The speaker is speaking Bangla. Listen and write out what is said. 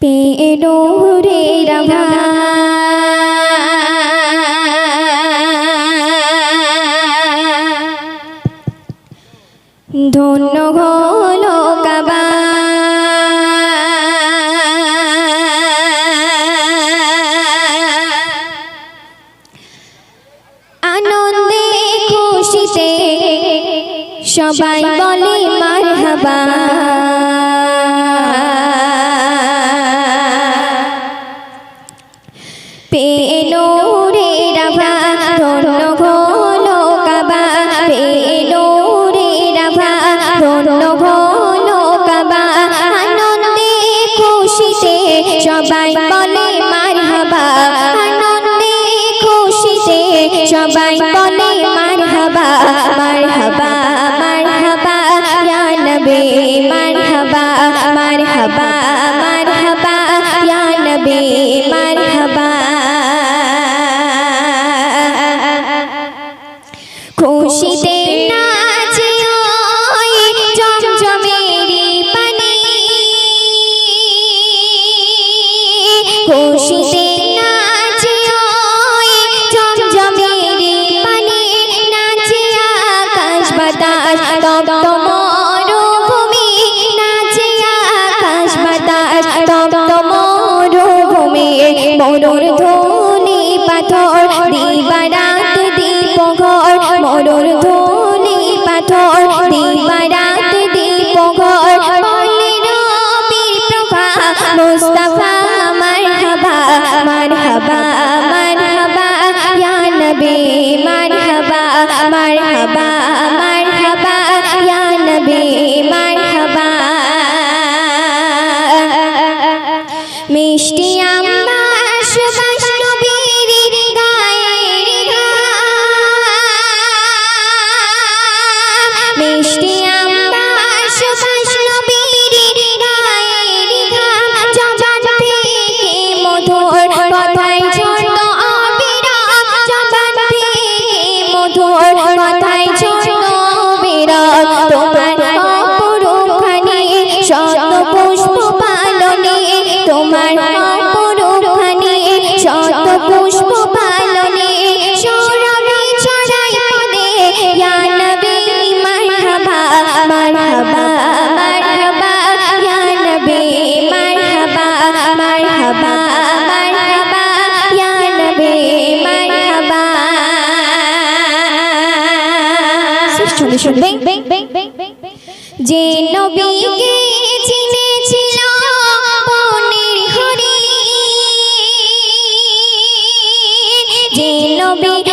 পেল ধন্য ঘন কাবা। bye. মরুর ধনি পাথর, দিবারাত দীপ ঘর মরুর ধনি পাথর, দিবারাত দীপ ঘর রবির প্রভা, মুস্তফা মার হবা মার হবা মার হবা নবী মার হবা মার হবা মার হবা নবী মার হবা মিষ্টি আম শুনবে শুনবে যে যে নবী